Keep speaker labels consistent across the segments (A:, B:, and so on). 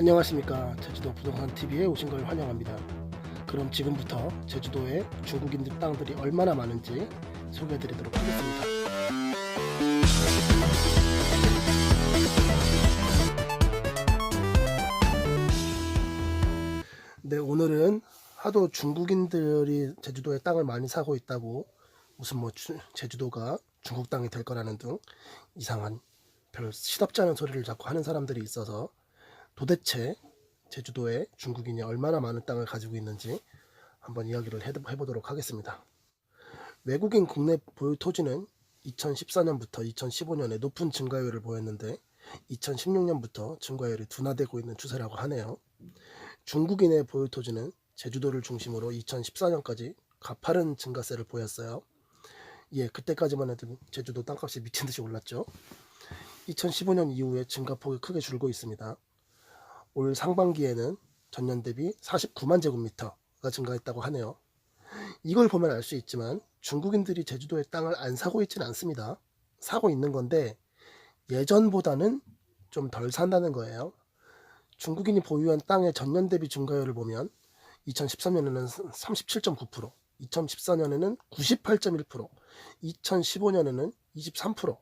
A: 안녕하십니까 제주도 부동산 TV에 오신 걸 환영합니다. 그럼 지금부터 제주도에 중국인들 땅들이 얼마나 많은지 소개해드리도록 하겠습니다. 네 오늘은 하도 중국인들이 제주도에 땅을 많이 사고 있다고 무슨 뭐 주- 제주도가 중국 땅이 될 거라는 등 이상한 별 시덥지 않은 소리를 자꾸 하는 사람들이 있어서 도대체 제주도에 중국인이 얼마나 많은 땅을 가지고 있는지 한번 이야기를 해- 해보도록 하겠습니다. 외국인 국내 보유 토지는 2014년부터 2015년에 높은 증가율을 보였는데 2016년부터 증가율이 둔화되고 있는 추세라고 하네요. 중국인의 보유 토지는 제주도를 중심으로 2014년까지 가파른 증가세를 보였어요. 예, 그때까지만 해도 제주도 땅값이 미친 듯이 올랐죠. 2015년 이후에 증가폭이 크게 줄고 있습니다. 올 상반기에는 전년 대비 49만 제곱미터가 증가했다고 하네요. 이걸 보면 알 수 있지만 중국인들이 제주도에 땅을 안 사고 있지는 않습니다. 사고 있는 건데 예전보다는 좀 덜 산다는 거예요. 중국인이 보유한 땅의 전년 대비 증가율을 보면 2013년에는 37.9%, 2014년에는 98.1%, 2015년에는 23%,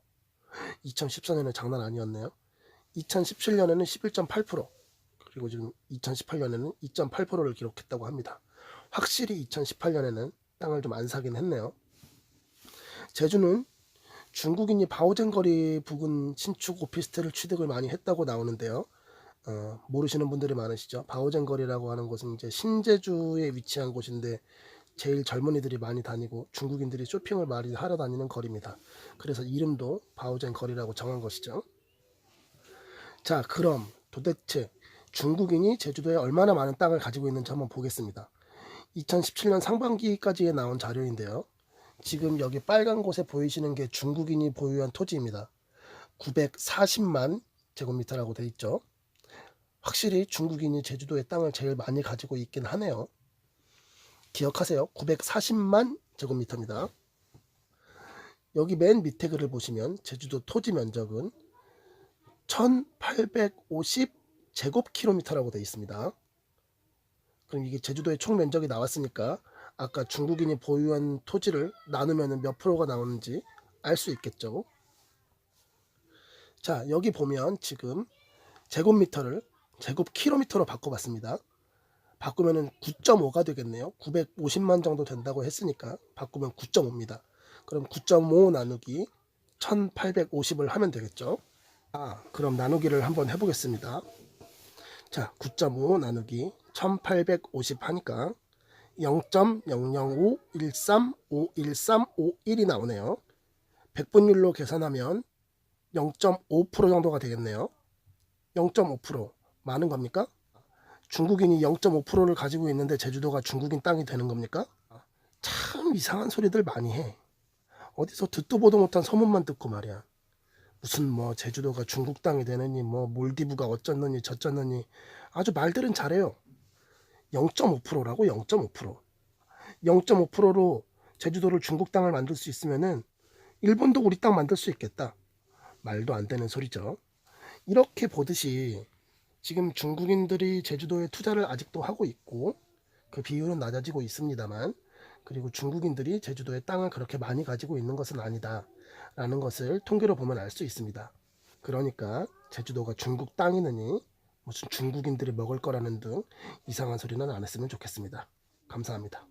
A: 2014년에 장난 아니었네요. 2017년에는 11.8%, 그리고 지금 2018년에는 2.8%를 기록했다고 합니다. 확실히 2018년에는 땅을 좀 안 사긴 했네요. 제주는 중국인이 바오젠 거리 부근 신축 오피스텔을 취득을 많이 했다고 나오는데요. 어, 모르시는 분들이 많으시죠. 바오젠 거리라고 하는 곳은 이제 신제주에 위치한 곳인데 제일 젊은이들이 많이 다니고 중국인들이 쇼핑을 많이 하러 다니는 거리입니다. 그래서 이름도 바오젠 거리라고 정한 것이죠. 자, 그럼 도대체 중국인이 제주도에 얼마나 많은 땅을 가지고 있는지 한번 보겠습니다. 2017년 상반기까지에 나온 자료인데요. 지금 여기 빨간 곳에 보이시는 게 중국인이 보유한 토지입니다. 940만 제곱미터라고 돼 있죠. 확실히 중국인이 제주도에 땅을 제일 많이 가지고 있긴 하네요. 기억하세요. 940만 제곱미터입니다. 여기 맨 밑에 글을 보시면 제주도 토지 면적은 1850 제곱킬로미터라고 되어 있습니다. 그럼 이게 제주도의 총 면적이 나왔으니까 아까 중국인이 보유한 토지를 나누면 몇 프로가 나오는지 알 수 있겠죠. 자, 여기 보면 지금 제곱미터를 제곱킬로미터로 바꿔봤습니다. 바꾸면은 9.5가 되겠네요. 950만 정도 된다고 했으니까 바꾸면 9.5입니다. 그럼 9.5 나누기 1850을 하면 되겠죠. 아, 그럼 나누기를 한번 해보겠습니다. 자, 9.5 나누기 1850 하니까 0.0051351351351이 나오네요. 백분율로 계산하면 0.5% 정도가 되겠네요. 0.5% 많은 겁니까? 중국인이 0.5%를 가지고 있는데 제주도가 중국인 땅이 되는 겁니까? 참 이상한 소리들 많이 해. 어디서 듣도 보도 못한 소문만 듣고 말이야. 무슨 뭐 제주도가 중국 땅이 되느니 뭐 몰디브가 어쩌느니 저쩌느니 아주 말들은 잘해요. 0.5%라고 0.5%. 0.5%로 제주도를 중국 땅을 만들 수 있으면은 일본도 우리 땅 만들 수 있겠다. 말도 안 되는 소리죠. 이렇게 보듯이 지금 중국인들이 제주도에 투자를 아직도 하고 있고 그 비율은 낮아지고 있습니다만 그리고 중국인들이 제주도에 땅을 그렇게 많이 가지고 있는 것은 아니다 라는 것을 통계로 보면 알 수 있습니다. 그러니까 제주도가 중국 땅이느니 무슨 중국인들이 먹을 거라는 등 이상한 소리는 안 했으면 좋겠습니다. 감사합니다.